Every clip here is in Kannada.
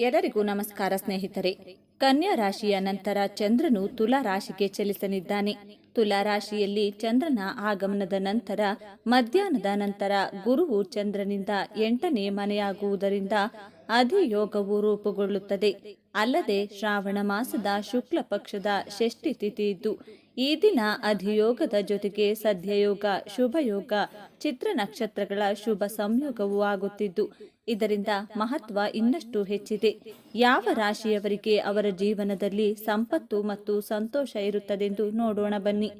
ಎಲ್ಲರಿಗೂ ನಮಸ್ಕಾರ ಸ್ನೇಹಿತರೆ. ಕನ್ಯಾ ರಾಶಿಯ ನಂತರ ಚಂದ್ರನು ತುಲಾ ರಾಶಿಗೆ ಚಲಿಸಲಿದ್ದಾನೆ. ತುಲಾ ರಾಶಿಯಲ್ಲಿ ಚಂದ್ರನ ಆಗಮನದ ನಂತರ, ಮಧ್ಯಾಹ್ನದ ನಂತರ ಗುರುವು ಚಂದ್ರನಿಂದ ಎಂಟನೇ ಮನೆಯಾಗುವುದರಿಂದ ಅಧಿಯೋಗವು ರೂಪುಗೊಳ್ಳುತ್ತದೆ. ಅಲ್ಲದೆ ಶ್ರಾವಣ ಮಾಸದ ಶುಕ್ಲ ಪಕ್ಷದ ಷಷ್ಠಿ ತಿಥಿ ಇದ್ದು ಈ ದಿನ ಅಧಿಯೋಗದ ಜೊತೆಗೆ ಸದ್ಯಯೋಗ, ಶುಭಯೋಗ ಚಿತ್ರ ನಕ್ಷತ್ರಗಳ ಶುಭ ಸಂಯೋಗವೂ ಆಗುತ್ತಿದ್ದು, ಇದರಿಂದ ಮಹತ್ವ ಇನ್ನಷ್ಟು ಹೆಚ್ಚಿದೆ. ಯಾವ ರಾಶಿಯವರಿಗೆ ಅವರ ಜೀವನದಲ್ಲಿ ಸಂಪತ್ತು ಮತ್ತು ಸಂತೋಷ ಇರುತ್ತದೆಂದು ನೋಡೋಣ ಬನ್ನಿ.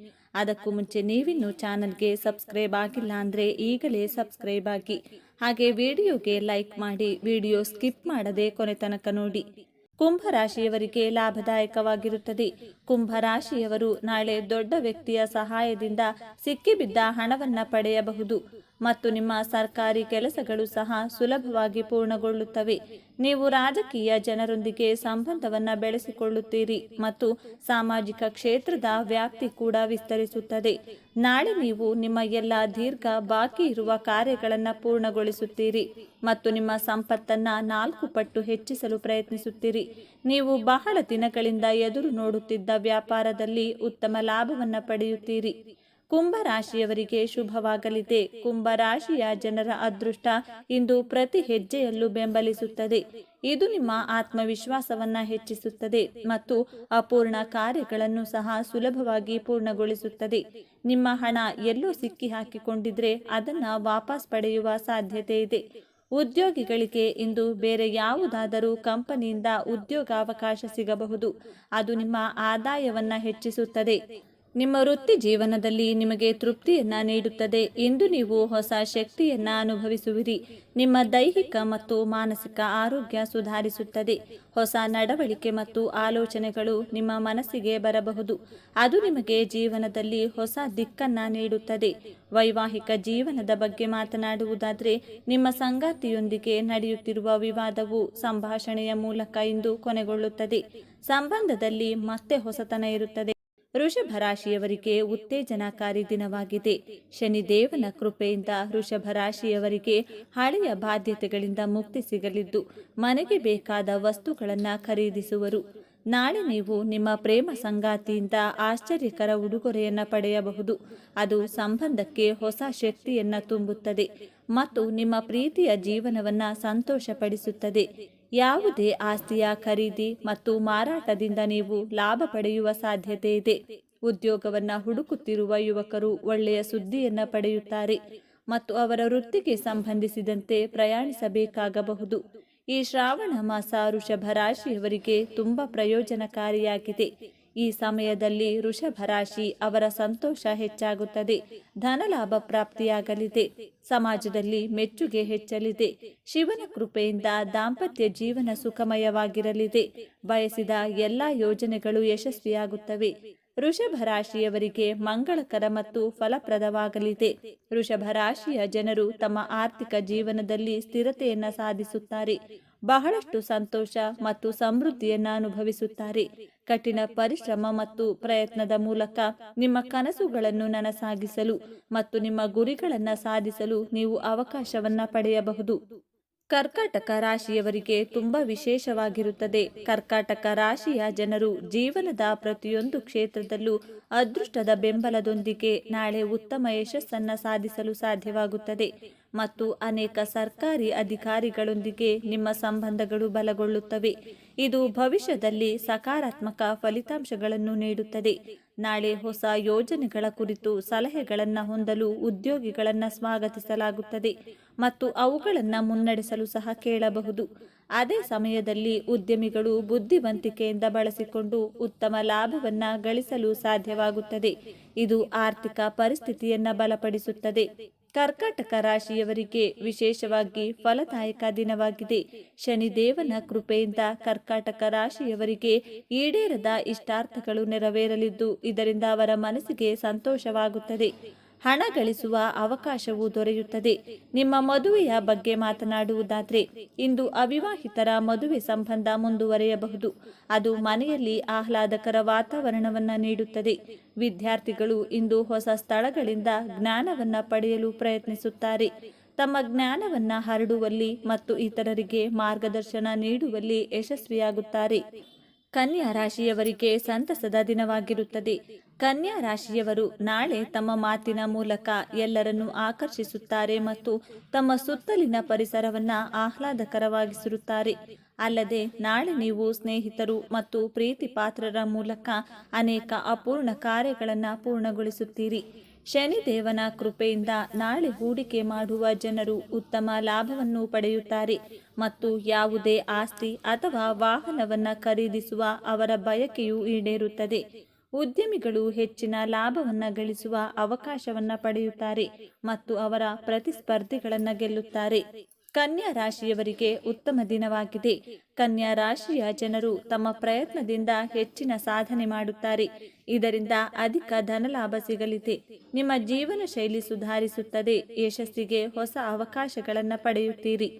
ಅದಕ್ಕೂ ಮುಂಚೆ ನೀವಿನ್ನು ಚಾನಲ್ಗೆ ಸಬ್ಸ್ಕ್ರೈಬ್ ಆಗಿಲ್ಲ ಅಂದರೆ ಈಗಲೇ ಸಬ್ಸ್ಕ್ರೈಬ್ ಆಗಿ. ಹಾಗೆ ವಿಡಿಯೋಗೆ ಲೈಕ್ ಮಾಡಿ, ವಿಡಿಯೋ ಸ್ಕಿಪ್ ಮಾಡದೆ ಕೊನೆ ತನಕ ನೋಡಿ. ಕುಂಭ ರಾಶಿಯವರಿಗೆ ಲಾಭದಾಯಕವಾಗಿರುತ್ತದೆ. ಕುಂಭ ರಾಶಿಯವರು ನಾಳೆ ದೊಡ್ಡ ವ್ಯಕ್ತಿಯ ಸಹಾಯದಿಂದ ಸಿಕ್ಕಿಬಿದ್ದ ಹಣವನ್ನು ಪಡೆಯಬಹುದು. ಮತ್ತು ನಿಮ್ಮ ಸರ್ಕಾರಿ ಕೆಲಸಗಳು ಸಹ ಸುಲಭವಾಗಿ ಪೂರ್ಣಗೊಳ್ಳುತ್ತವೆ. ನೀವು ರಾಜಕೀಯ ಜನರೊಂದಿಗೆ ಸಂಬಂಧವನ್ನು ಬೆಳೆಸಿಕೊಳ್ಳುತ್ತೀರಿ ಮತ್ತು ಸಾಮಾಜಿಕ ಕ್ಷೇತ್ರದ ವ್ಯಾಪ್ತಿ ಕೂಡ ವಿಸ್ತರಿಸುತ್ತದೆ. ನಾಳೆ ನೀವು ನಿಮ್ಮ ಎಲ್ಲ ದೀರ್ಘ ಬಾಕಿ ಇರುವ ಕಾರ್ಯಗಳನ್ನು ಪೂರ್ಣಗೊಳಿಸುತ್ತೀರಿ ಮತ್ತು ನಿಮ್ಮ ಸಂಪತ್ತನ್ನ ನಾಲ್ಕು ಪಟ್ಟು ಹೆಚ್ಚಿಸಲು ಪ್ರಯತ್ನಿಸುತ್ತೀರಿ. ನೀವು ಬಹಳ ದಿನಗಳಿಂದ ಎದುರು ನೋಡುತ್ತಿದ್ದ ವ್ಯಾಪಾರದಲ್ಲಿ ಉತ್ತಮ ಲಾಭವನ್ನು ಪಡೆಯುತ್ತೀರಿ. ಕುಂಭ ರಾಶಿಯವರಿಗೆ ಶುಭವಾಗಲಿದೆ. ಕುಂಭ ರಾಶಿಯ ಜನರ ಅದೃಷ್ಟ ಇಂದು ಪ್ರತಿ ಹೆಜ್ಜೆಯಲ್ಲೂ ಬೆಂಬಲಿಸುತ್ತದೆ. ಇದು ನಿಮ್ಮ ಆತ್ಮವಿಶ್ವಾಸವನ್ನ ಹೆಚ್ಚಿಸುತ್ತದೆ ಮತ್ತು ಅಪೂರ್ಣ ಕಾರ್ಯಗಳನ್ನು ಸಹ ಸುಲಭವಾಗಿ ಪೂರ್ಣಗೊಳಿಸುತ್ತದೆ. ನಿಮ್ಮ ಹಣ ಎಲ್ಲೋ ಸಿಕ್ಕಿ ಹಾಕಿಕೊಂಡಿದ್ರೆ ಅದನ್ನ ವಾಪಸ್ ಪಡೆಯುವ ಸಾಧ್ಯತೆ ಇದೆ. ಉದ್ಯೋಗಿಗಳಿಗೆ ಇಂದು ಬೇರೆ ಯಾವುದಾದರೂ ಕಂಪನಿಯಿಂದ ಉದ್ಯೋಗಾವಕಾಶ ಸಿಗಬಹುದು. ಅದು ನಿಮ್ಮ ಆದಾಯವನ್ನ ಹೆಚ್ಚಿಸುತ್ತದೆ. ನಿಮ್ಮ ವೃತ್ತಿ ಜೀವನದಲ್ಲಿ ನಿಮಗೆ ತೃಪ್ತಿಯನ್ನ ನೀಡುತ್ತದೆ ಎಂದು ನೀವು ಹೊಸ ಶಕ್ತಿಯನ್ನ ಅನುಭವಿಸುವಿರಿ. ನಿಮ್ಮ ದೈಹಿಕ ಮತ್ತು ಮಾನಸಿಕ ಆರೋಗ್ಯ ಸುಧಾರಿಸುತ್ತದೆ. ಹೊಸ ನಡವಳಿಕೆ ಮತ್ತು ಆಲೋಚನೆಗಳು ನಿಮ್ಮ ಮನಸ್ಸಿಗೆ ಬರಬಹುದು. ಅದು ನಿಮಗೆ ಜೀವನದಲ್ಲಿ ಹೊಸ ದಿಕ್ಕನ್ನ ನೀಡುತ್ತದೆ. ವೈವಾಹಿಕ ಜೀವನದ ಬಗ್ಗೆ ಮಾತನಾಡುವುದಾದರೆ, ನಿಮ್ಮ ಸಂಗಾತಿಯೊಂದಿಗೆ ನಡೆಯುತ್ತಿರುವ ವಿವಾದವು ಸಂಭಾಷಣೆಯ ಮೂಲಕ ಇಂದು ಕೊನೆಗೊಳ್ಳುತ್ತದೆ. ಸಂಬಂಧದಲ್ಲಿ ಮತ್ತೆ ಹೊಸತನ ಇರುತ್ತದೆ. ವೃಷಭ ರಾಶಿಯವರಿಗೆ ಉತ್ತೇಜನಕಾರಿ ದಿನವಾಗಿದೆ. ಶನಿದೇವನ ಕೃಪೆಯಿಂದ ವೃಷಭರಾಶಿಯವರಿಗೆ ಹಳೆಯ ಬಾಧ್ಯತೆಗಳಿಂದ ಮುಕ್ತಿ ಸಿಗಲಿದ್ದು, ಮನೆಗೆ ಬೇಕಾದ ವಸ್ತುಗಳನ್ನು ಖರೀದಿಸುವರು. ನಾಳೆ ನೀವು ನಿಮ್ಮ ಪ್ರೇಮ ಸಂಗಾತಿಯಿಂದ ಆಶ್ಚರ್ಯಕರ ಉಡುಗೊರೆಯನ್ನ ಪಡೆಯಬಹುದು. ಅದು ಸಂಬಂಧಕ್ಕೆ ಹೊಸ ಶಕ್ತಿಯನ್ನು ತುಂಬುತ್ತದೆ ಮತ್ತು ನಿಮ್ಮ ಪ್ರೀತಿಯ ಜೀವನವನ್ನ ಸಂತೋಷಪಡಿಸುತ್ತದೆ. ಯಾವುದೇ ಆಸ್ತಿಯ ಖರೀದಿ ಮತ್ತು ಮಾರಾಟದಿಂದ ನೀವು ಲಾಭ ಪಡೆಯುವ ಸಾಧ್ಯತೆ ಇದೆ. ಉದ್ಯೋಗವನ್ನು ಹುಡುಕುತ್ತಿರುವ ಯುವಕರು ಒಳ್ಳೆಯ ಸುದ್ದಿಯನ್ನು ಪಡೆಯುತ್ತಾರೆ ಮತ್ತು ಅವರ ವೃತ್ತಿಗೆ ಸಂಬಂಧಿಸಿದಂತೆ ಪ್ರಯಾಣಿಸಬೇಕಾಗಬಹುದು. ಈ ಶ್ರಾವಣ ಮಾಸ ವೃಷಭ ರಾಶಿಯವರಿಗೆ ತುಂಬ ಪ್ರಯೋಜನಕಾರಿಯಾಗಿದೆ. ಈ ಸಮಯದಲ್ಲಿ ವೃಷಭರಾಶಿ ಅವರ ಸಂತೋಷ ಹೆಚ್ಚಾಗುತ್ತದೆ. ಧನಲಾಭ ಪ್ರಾಪ್ತಿಯಾಗಲಿದೆ. ಸಮಾಜದಲ್ಲಿ ಮೆಚ್ಚುಗೆ ಹೆಚ್ಚಲಿದೆ. ಶಿವನ ಕೃಪೆಯಿಂದ ದಾಂಪತ್ಯ ಜೀವನ ಸುಖಮಯವಾಗಿರಲಿದೆ. ಬಯಸಿದ ಎಲ್ಲಾ ಯೋಜನೆಗಳು ಯಶಸ್ವಿಯಾಗುತ್ತವೆ. ವೃಷಭ ರಾಶಿಯವರಿಗೆ ಮಂಗಳಕರ ಮತ್ತು ಫಲಪ್ರದವಾಗಲಿದೆ. ವೃಷಭ ರಾಶಿಯ ಜನರು ತಮ್ಮ ಆರ್ಥಿಕ ಜೀವನದಲ್ಲಿ ಸ್ಥಿರತೆಯನ್ನ ಸಾಧಿಸುತ್ತಾರೆ. ಬಹಳಷ್ಟು ಸಂತೋಷ ಮತ್ತು ಸಮೃದ್ಧಿಯನ್ನು ಅನುಭವಿಸುತ್ತಾರೆ. ಕಠಿಣ ಪರಿಶ್ರಮ ಮತ್ತು ಪ್ರಯತ್ನದ ಮೂಲಕ ನಿಮ್ಮ ಕನಸುಗಳನ್ನು ನನಸಾಗಿಸಲು ಮತ್ತು ನಿಮ್ಮ ಗುರಿಗಳನ್ನು ಸಾಧಿಸಲು ನೀವು ಅವಕಾಶವನ್ನ ಪಡೆಯಬಹುದು. ಕರ್ಕಾಟಕ ರಾಶಿಯವರಿಗೆ ತುಂಬಾ ವಿಶೇಷವಾಗಿರುತ್ತದೆ. ಕರ್ಕಾಟಕ ರಾಶಿಯ ಜನರು ಜೀವನದ ಪ್ರತಿಯೊಂದು ಕ್ಷೇತ್ರದಲ್ಲೂ ಅದೃಷ್ಟದ ಬೆಂಬಲದೊಂದಿಗೆ ನಾಳೆ ಉತ್ತಮ ಯಶಸ್ಸನ್ನ ಸಾಧಿಸಲು ಸಾಧ್ಯವಾಗುತ್ತದೆ. ಮತ್ತು ಅನೇಕ ಸರ್ಕಾರಿ ಅಧಿಕಾರಿಗಳೊಂದಿಗೆ ನಿಮ್ಮ ಸಂಬಂಧಗಳು ಬಲಗೊಳ್ಳುತ್ತವೆ. ಇದು ಭವಿಷ್ಯದಲ್ಲಿ ಸಕಾರಾತ್ಮಕ ಫಲಿತಾಂಶಗಳನ್ನು ನೀಡುತ್ತದೆ. ನಾಳೆ ಹೊಸ ಯೋಜನೆಗಳ ಕುರಿತು ಸಲಹೆಗಳನ್ನು ಹೊಂದಲು ಉದ್ಯೋಗಿಗಳನ್ನು ಸ್ವಾಗತಿಸಲಾಗುತ್ತದೆ ಮತ್ತು ಅವುಗಳನ್ನು ಮುನ್ನಡೆಸಲು ಸಹ ಕೇಳಬಹುದು. ಅದೇ ಸಮಯದಲ್ಲಿ ಉದ್ಯಮಿಗಳು ಬುದ್ಧಿವಂತಿಕೆಯಿಂದ ಬಳಸಿಕೊಂಡು ಉತ್ತಮ ಲಾಭವನ್ನು ಗಳಿಸಲು ಸಾಧ್ಯವಾಗುತ್ತದೆ. ಇದು ಆರ್ಥಿಕ ಪರಿಸ್ಥಿತಿಯನ್ನು ಬಲಪಡಿಸುತ್ತದೆ. ಕರ್ಕಾಟಕ ರಾಶಿಯವರಿಗೆ ವಿಶೇಷವಾಗಿ ಫಲದಾಯಕ ದಿನವಾಗಿದೆ. ಶನಿದೇವನ ಕೃಪೆಯಿಂದ ಕರ್ಕಾಟಕ ರಾಶಿಯವರಿಗೆ ಈಡೇರದ ಇಷ್ಟಾರ್ಥಗಳು ನೆರವೇರಲಿದ್ದು, ಇದರಿಂದ ಅವರ ಮನಸ್ಸಿಗೆ ಸಂತೋಷವಾಗುತ್ತದೆ. ಹಣ ಗಳಿಸುವ ಅವಕಾಶವೂ ದೊರೆಯುತ್ತದೆ. ನಿಮ್ಮ ಮದುವೆಯ ಬಗ್ಗೆ ಮಾತನಾಡುವುದಾದರೆ, ಇಂದು ಅವಿವಾಹಿತರ ಮದುವೆ ಸಂಬಂಧ ಮುಂದುವರೆಯಬಹುದು. ಅದು ಮನೆಯಲ್ಲಿ ಆಹ್ಲಾದಕರ ವಾತಾವರಣವನ್ನು ನೀಡುತ್ತದೆ. ವಿದ್ಯಾರ್ಥಿಗಳು ಇಂದು ಹೊಸ ಸ್ಥಳಗಳಿಂದ ಜ್ಞಾನವನ್ನ ಪಡೆಯಲು ಪ್ರಯತ್ನಿಸುತ್ತಾರೆ. ತಮ್ಮ ಜ್ಞಾನವನ್ನ ಹರಡುವಲ್ಲಿ ಮತ್ತು ಇತರರಿಗೆ ಮಾರ್ಗದರ್ಶನ ನೀಡುವಲ್ಲಿ ಯಶಸ್ವಿಯಾಗುತ್ತಾರೆ. ಕನ್ಯಾ ರಾಶಿಯವರಿಗೆ ಸಂತಸದ ದಿನವಾಗಿರುತ್ತದೆ. ಕನ್ಯಾ ರಾಶಿಯವರು ನಾಳೆ ತಮ್ಮ ಮಾತಿನ ಮೂಲಕ ಎಲ್ಲರನ್ನು ಆಕರ್ಷಿಸುತ್ತಾರೆ ಮತ್ತು ತಮ್ಮ ಸುತ್ತಲಿನ ಪರಿಸರವನ್ನ ಆಹ್ಲಾದಕರವಾಗಿಸಿರುತ್ತಾರೆ ಅಲ್ಲದೆ ನಾಳೆ ನೀವು ಸ್ನೇಹಿತರು ಮತ್ತು ಪ್ರೀತಿ ಪಾತ್ರರ ಮೂಲಕ ಅನೇಕ ಅಪೂರ್ಣ ಕಾರ್ಯಗಳನ್ನು ಪೂರ್ಣಗೊಳಿಸುತ್ತೀರಿ. ಶನಿದೇವನ ಕೃಪೆಯಿಂದ ನಾಳೆ ಹೂಡಿಕೆ ಮಾಡುವ ಜನರು ಉತ್ತಮ ಲಾಭವನ್ನು ಪಡೆಯುತ್ತಾರೆ ಮತ್ತು ಯಾವುದೇ ಆಸ್ತಿ ಅಥವಾ ವಾಹನವನ್ನ ಖರೀದಿಸುವ ಅವರ ಬಯಕೆಯು ಈಡೇರುತ್ತದೆ. ಉದ್ಯಮಿಗಳು ಹೆಚ್ಚಿನ ಲಾಭವನ್ನು ಗಳಿಸುವ ಅವಕಾಶವನ್ನ ಪಡೆಯುತ್ತಾರೆ ಮತ್ತು ಅವರ ಪ್ರತಿಸ್ಪರ್ಧಿಗಳನ್ನು ಗೆಲ್ಲುತ್ತಾರೆ. ಕನ್ಯಾ ರಾಶಿಯವರಿಗೆ ಉತ್ತಮ ದಿನವಾಗಿದೆ. ಕನ್ಯಾ ರಾಶಿಯ ಜನರು ತಮ್ಮ ಪ್ರಯತ್ನದಿಂದ ಹೆಚ್ಚಿನ ಸಾಧನೆ ಮಾಡುತ್ತಾರೆ. ಇದರಿಂದ ಅಧಿಕ ಧನಲಾಭ ಸಿಗಲಿದೆ. ನಿಮ್ಮ ಜೀವನ ಶೈಲಿ ಸುಧಾರಿಸುತ್ತದೆ. ಯಶಸ್ಸಿಗೆ ಹೊಸ ಅವಕಾಶಗಳನ್ನು ಪಡೆಯುತ್ತೀರಿ.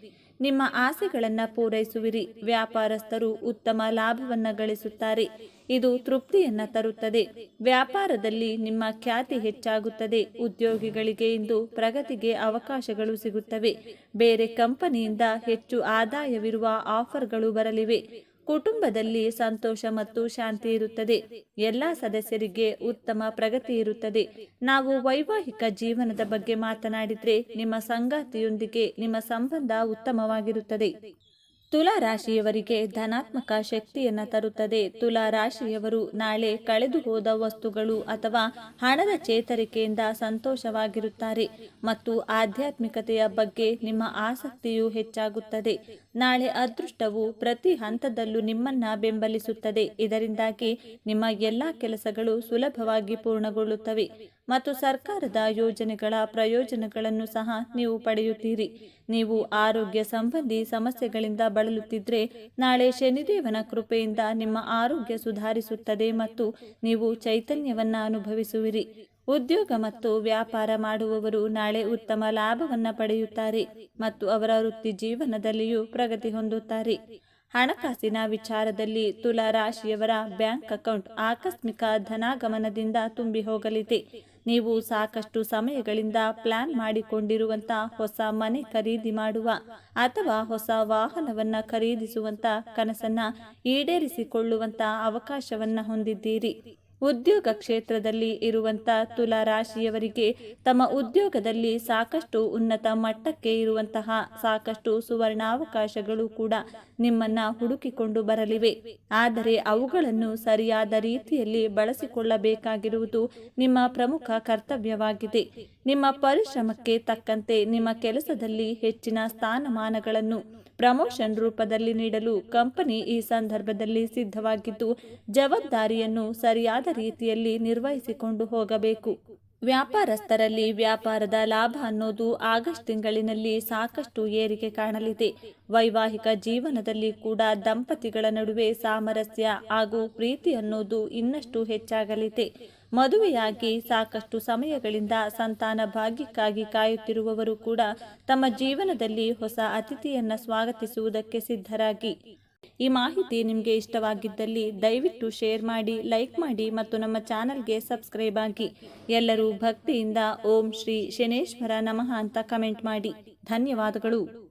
ನಿಮ್ಮ ಆಸೆಗಳನ್ನು ಪೂರೈಸುವಿರಿ. ವ್ಯಾಪಾರಸ್ಥರು ಉತ್ತಮ ಲಾಭವನ್ನು ಗಳಿಸುತ್ತಾರೆ. ಇದು ತೃಪ್ತಿಯನ್ನು ತರುತ್ತದೆ. ವ್ಯಾಪಾರದಲ್ಲಿ ನಿಮ್ಮ ಖ್ಯಾತಿ ಹೆಚ್ಚಾಗುತ್ತದೆ. ಉದ್ಯೋಗಿಗಳಿಗೆ ಇಂದು ಪ್ರಗತಿಗೆ ಅವಕಾಶಗಳು ಸಿಗುತ್ತವೆ. ಬೇರೆ ಕಂಪನಿಯಿಂದ ಹೆಚ್ಚು ಆದಾಯವಿರುವ ಆಫರ್ಗಳು ಬರಲಿವೆ. ಕುಟುಂಬದಲ್ಲಿ ಸಂತೋಷ ಮತ್ತು ಶಾಂತಿ ಇರುತ್ತದೆ. ಎಲ್ಲ ಸದಸ್ಯರಿಗೆ ಉತ್ತಮ ಪ್ರಗತಿ ಇರುತ್ತದೆ. ನಾವು ವೈವಾಹಿಕ ಜೀವನದ ಬಗ್ಗೆ ಮಾತನಾಡಿದ್ರೆ ನಿಮ್ಮ ಸಂಗಾತಿಯೊಂದಿಗೆ ನಿಮ್ಮ ಸಂಬಂಧ ಉತ್ತಮವಾಗಿರುತ್ತದೆ. ತುಲಾ ರಾಶಿಯವರಿಗೆ ಧನಾತ್ಮಕ ಶಕ್ತಿಯನ್ನ ತರುತ್ತದೆ. ತುಲಾ ರಾಶಿಯವರು ನಾಳೆ ಕಳೆದು ಹೋದ ವಸ್ತುಗಳು ಅಥವಾ ಹಣದ ಚೇತರಿಕೆಯಿಂದ ಸಂತೋಷವಾಗಿರುತ್ತಾರೆ. ಮತ್ತು ಆಧ್ಯಾತ್ಮಿಕತೆಯ ಬಗ್ಗೆ ನಿಮ್ಮ ಆಸಕ್ತಿಯು ಹೆಚ್ಚಾಗುತ್ತದೆ. ನಾಳೆ ಅದೃಷ್ಟವು ಪ್ರತಿ ಹಂತದಲ್ಲೂ ನಿಮ್ಮನ್ನ ಬೆಂಬಲಿಸುತ್ತದೆ. ಇದರಿಂದಾಗಿ ನಿಮ್ಮ ಎಲ್ಲಾ ಕೆಲಸಗಳು ಸುಲಭವಾಗಿ ಪೂರ್ಣಗೊಳ್ಳುತ್ತವೆ ಮತ್ತು ಸರ್ಕಾರದ ಯೋಜನೆಗಳ ಪ್ರಯೋಜನಗಳನ್ನು ಸಹ ನೀವು ಪಡೆಯುತ್ತೀರಿ. ನೀವು ಆರೋಗ್ಯ ಸಂಬಂಧಿ ಸಮಸ್ಯೆಗಳಿಂದ ಬಳಲುತ್ತಿದ್ರೆ ನಾಳೆ ಶನಿದೇವನ ಕೃಪೆಯಿಂದ ನಿಮ್ಮ ಆರೋಗ್ಯ ಸುಧಾರಿಸುತ್ತದೆ ಮತ್ತು ನೀವು ಚೈತನ್ಯವನ್ನ ಅನುಭವಿಸುವಿರಿ. ಉದ್ಯೋಗ ಮತ್ತು ವ್ಯಾಪಾರ ಮಾಡುವವರು ನಾಳೆ ಉತ್ತಮ ಲಾಭವನ್ನು ಪಡೆಯುತ್ತಾರೆ ಮತ್ತು ಅವರ ವೃತ್ತಿ ಜೀವನದಲ್ಲಿಯೂ ಪ್ರಗತಿ ಹೊಂದುತ್ತಾರೆ. ಹಣಕಾಸಿನ ವಿಚಾರದಲ್ಲಿ ತುಲಾ ರಾಶಿಯವರ ಬ್ಯಾಂಕ್ ಅಕೌಂಟ್ ಆಕಸ್ಮಿಕ ಧನಾಗಮನದಿಂದ ತುಂಬಿ ಹೋಗಲಿದೆ. ನೀವು ಸಾಕಷ್ಟು ಸಮಯಗಳಿಂದ ಪ್ಲಾನ್ ಮಾಡಿಕೊಂಡಿರುವಂತ ಹೊಸ ಮನೆ ಖರೀದಿ ಮಾಡುವ ಅಥವಾ ಹೊಸ ವಾಹನವನ್ನ ಖರೀದಿಸುವಂತ ಕನಸನ್ನ ಈಡೇರಿಸಿಕೊಳ್ಳುವಂತ ಅವಕಾಶವನ್ನ ಹೊಂದಿದ್ದೀರಿ. ಉದ್ಯೋಗ ಕ್ಷೇತ್ರದಲ್ಲಿ ಇರುವಂತ ತುಲಾ ರಾಶಿಯವರಿಗೆ ತಮ್ಮ ಉದ್ಯೋಗದಲ್ಲಿ ಸಾಕಷ್ಟು ಉನ್ನತ ಮಟ್ಟಕ್ಕೆ ಇರುವಂತಹ ಸಾಕಷ್ಟು ಸುವರ್ಣಾವಕಾಶಗಳು ಕೂಡ ನಿಮ್ಮನ್ನ ಹುಡುಕಿಕೊಂಡು ಬರಲಿವೆ. ಆದರೆ ಅವುಗಳನ್ನು ಸರಿಯಾದ ರೀತಿಯಲ್ಲಿ ಬಳಸಿಕೊಳ್ಳಬೇಕಾಗಿರುವುದು ನಿಮ್ಮ ಪ್ರಮುಖ ಕರ್ತವ್ಯವಾಗಿದೆ. ನಿಮ್ಮ ಪರಿಶ್ರಮಕ್ಕೆ ತಕ್ಕಂತೆ ನಿಮ್ಮ ಕೆಲಸದಲ್ಲಿ ಹೆಚ್ಚಿನ ಸ್ಥಾನಮಾನಗಳನ್ನು ಪ್ರಮೋಷನ್ ರೂಪದಲ್ಲಿ ನೀಡಲು ಕಂಪನಿ ಈ ಸಂದರ್ಭದಲ್ಲಿ ಸಿದ್ಧವಾಗಿದ್ದು, ಜವಾಬ್ದಾರಿಯನ್ನು ಸರಿಯಾದ ರೀತಿಯಲ್ಲಿ ನಿರ್ವಹಿಸಿಕೊಂಡು ಹೋಗಬೇಕು. ವ್ಯಾಪಾರಸ್ಥರಲ್ಲಿ ವ್ಯಾಪಾರದ ಲಾಭ ಅನ್ನೋದು ಆಗಸ್ಟ್ ತಿಂಗಳಿನಲ್ಲಿ ಸಾಕಷ್ಟು ಏರಿಕೆ ಕಾಣಲಿದೆ. ವೈವಾಹಿಕ ಜೀವನದಲ್ಲಿ ಕೂಡ ದಂಪತಿಗಳ ನಡುವೆ ಸಾಮರಸ್ಯ ಹಾಗೂ ಪ್ರೀತಿ ಅನ್ನೋದು ಇನ್ನಷ್ಟು ಹೆಚ್ಚಾಗಲಿದೆ. ಮದುವೆಯಾಗಿ ಸಾಕಷ್ಟು ಸಮಯಗಳಿಂದ ಸಂತಾನ ಭಾಗ್ಯಕ್ಕಾಗಿ ಕಾಯುತ್ತಿರುವವರು ಕೂಡ ತಮ್ಮ ಜೀವನದಲ್ಲಿ ಹೊಸ ಅತಿಥಿಯನ್ನು ಸ್ವಾಗತಿಸುವುದಕ್ಕೆ ಸಿದ್ಧರಾಗಿ. ಈ ಮಾಹಿತಿ ನಿಮಗೆ ಇಷ್ಟವಾಗಿದ್ದಲ್ಲಿ ದಯವಿಟ್ಟು ಶೇರ್ ಮಾಡಿ, ಲೈಕ್ ಮಾಡಿ ಮತ್ತು ನಮ್ಮ ಚಾನಲ್ಗೆ ಸಬ್ಸ್ಕ್ರೈಬ್ ಆಗಿ. ಎಲ್ಲರೂ ಭಕ್ತಿಯಿಂದ ಓಂ ಶ್ರೀ ಶನೇಶ್ವರ ನಮಃ ಅಂತ ಕಮೆಂಟ್ ಮಾಡಿ. ಧನ್ಯವಾದಗಳು.